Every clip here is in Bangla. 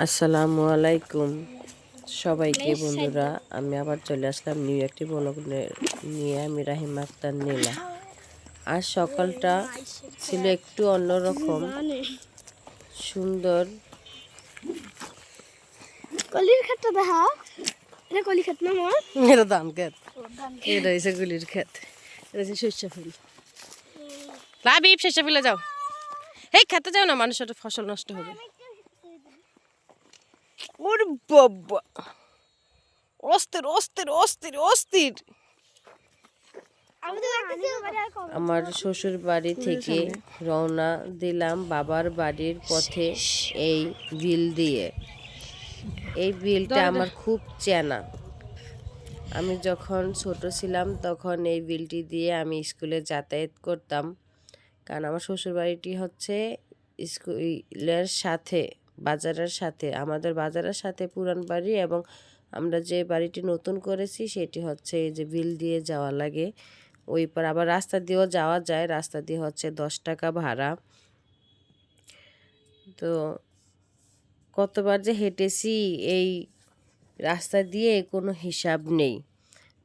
আসসালামু আলাইকুম। সবাইকে বন্ধুরা আমি আবার চলে আসলাম নিউ একটি ব্লগ নিয়ে আমি রাহিম আক্তার নীলা। আজ সকালটা ছিল একটু অন্যরকম। সুন্দর। কলির খাতটা দেখা এটা কলি খাত না আমার এটা ধান খেত এটা হয়েছে গুলির খেত এটা হচ্ছে শস্য ফুল। লাবিব শস্য ফুলে যাও। এই খেতে যাও না মানুষের ফসল নষ্ট হবে। ওরে বাবা। অস্থির অস্থির অস্থির অস্থির। আমার শ্বশুর বাড়ি থেকে রওনা দিলাম বাবার বাড়ির পথে এই বিল দিয়ে। এই বিলটা আমার খুব চেনা। আমি যখন ছোট ছিলাম তখন এই বিলটি দিয়ে আমি স্কুলে যাতায়াত করতাম। কারণ আমার শ্বশুর বাড়িটি হচ্ছে স্কুলের সাথে বাজারের সাথে, আমাদের বাজারের সাথে পুরান বাড়ি এবং আমরা যে বাড়িটি নতুন করেছি সেটি হচ্ছে এই যে বিল দিয়ে যাওয়া লাগে। ওই পার আবার রাস্তা দিয়েও যাওয়া যায়, রাস্তা দিয়ে হচ্ছে দশ টাকা ভাড়া। তো কতবার যে হেঁটেছি এই রাস্তা দিয়ে কোনো হিসাব নেই।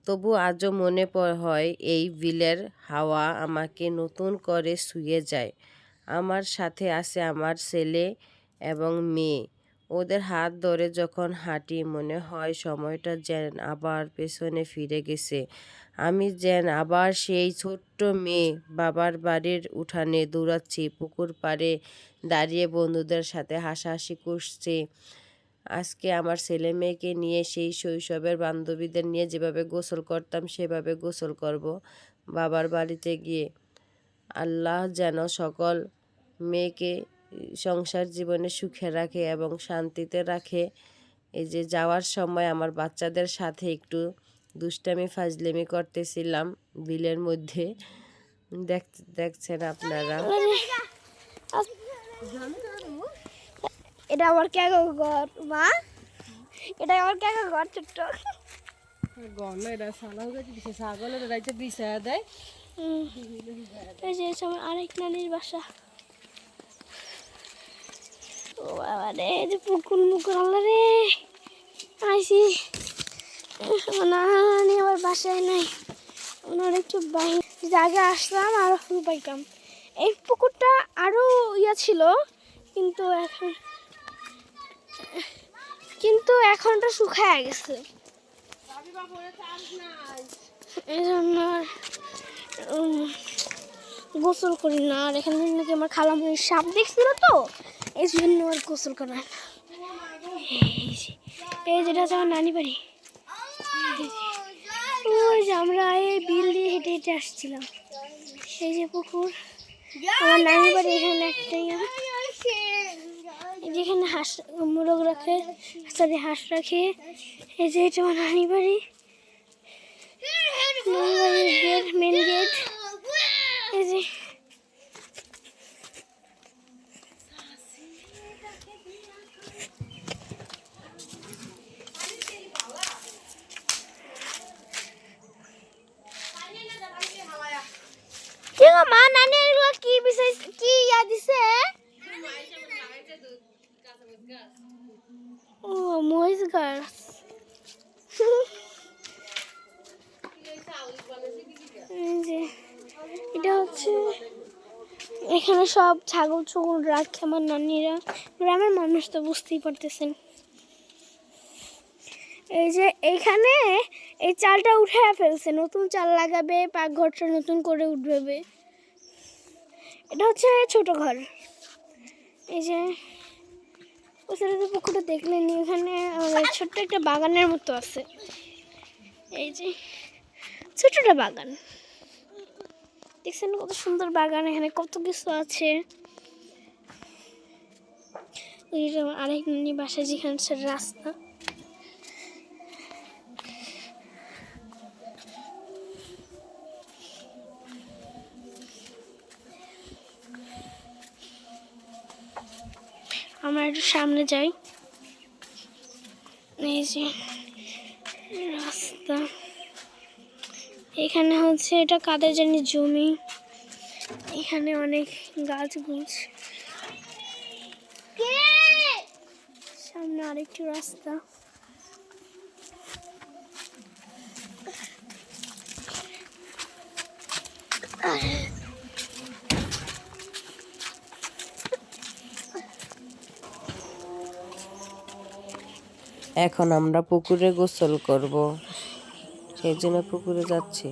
তবু আজও মনে হয় এই বিলের হাওয়া আমাকে নতুন করে শুয়ে যায়। আমার সাথে আছে আমার ছেলে এবং মেয়ে। ওদের হাত ধরে যখন হাঁটি, মনে হয় সময়টা যেন আবার পেছনে ফিরে গেছে। আমি যেন আবার সেই ছোট্ট মেয়ে বাবার বাড়ির উঠানে দৌড়াচ্ছি, পুকুর পাড়ে দাঁড়িয়ে বন্ধুদের সাথে হাসাহাসি করছে। আজকে আমার ছেলে মেয়েকে নিয়ে সেই শৈশবের বান্ধবীদের নিয়ে যেভাবে গোসল করতাম, সেভাবে গোসল করব বাবার বাড়িতে গিয়ে। আল্লাহ যেন সকল মেয়েকে সংসার জীবনে সুখে রাখে এবং শান্তিতে রাখে। এই যে যাওয়ার সময় আমার বাচ্চাদের সাথে একটু দুষ্টামি ফাজলেমি করতেছিলাম বিলের মধ্যে। দেখ দেখছেন আপনারা? এটা আমার কাকা ঘর মা। এটা আমার কাকা ঘর ছোট্ট। এটা গেছে ছাগলের রাইতে দেয়। হুম। এই যে আরেক নানির বাসা। ও বাবা রে এই যে পুকুর মুকুর আল্লাহ রে। আইসি নানি আমার বাসায় নাই। ওনার একটু বাইরে জায়গা আসলাম আরও ফুল পাইতাম। এই পুকুরটা আরও ইয়া ছিল, কিন্তু এখন কিন্তু এখনটা শুকায় গেছে। এই জন্য গোসল করি না। আর এখানে নাকি আমার খালামুড়ির সাপ দেখছিল তো? এই জন্য আর গোসল করা। এই যেটা আমার নানি বাড়ি। ওই যে আমরা এই বিল দিয়ে হেঁটে হেঁটে আসছিলাম। এই যে পুকুর। আমার নানি বাড়ি এখানে একটাই যেখানে হাঁস, মোরগ রাখে সরি হাঁস রাখে। এই যে এটা আমার নানি বাড়ি নানি বাড়ির গেট মেন গেট এই যে কি গো মা নানি এগুলো কি বিষয় কি ইয়া দিছে ও যে এটা হচ্ছে এখানে সব ছাগল ছাগল রাখে আমার নানিরা। গ্রামের মানুষ তো বুঝতেই পারতেছেন। এই যে এইখানে এই চালটা উঠে ফেলছে, নতুন চাল লাগাবে, পাকঘরটা নতুন করে উঠবে। এটা হচ্ছে ছোট ঘর। এই যে ওখানে তো পুকুরটা দেখলেন এখানে ছোট্ট একটা বাগানের মতো আছে। এই যে ছোটটা বাগান। দেখছেন কত সুন্দর বাগান এখানে, কত কিছু আছে। আরেক বাসা যেখানে রাস্তা। আমরা একটু সামনে যাই। এই যে রাস্তা। এখানে হচ্ছে এটা কাদের জানি জমি। এখানে অনেক গাছ গুছ সামনে আরেকটু রাস্তা। এখন আমরা পুকুরে গোসল করব। সেই জন্য পুকুরে যাচ্ছি।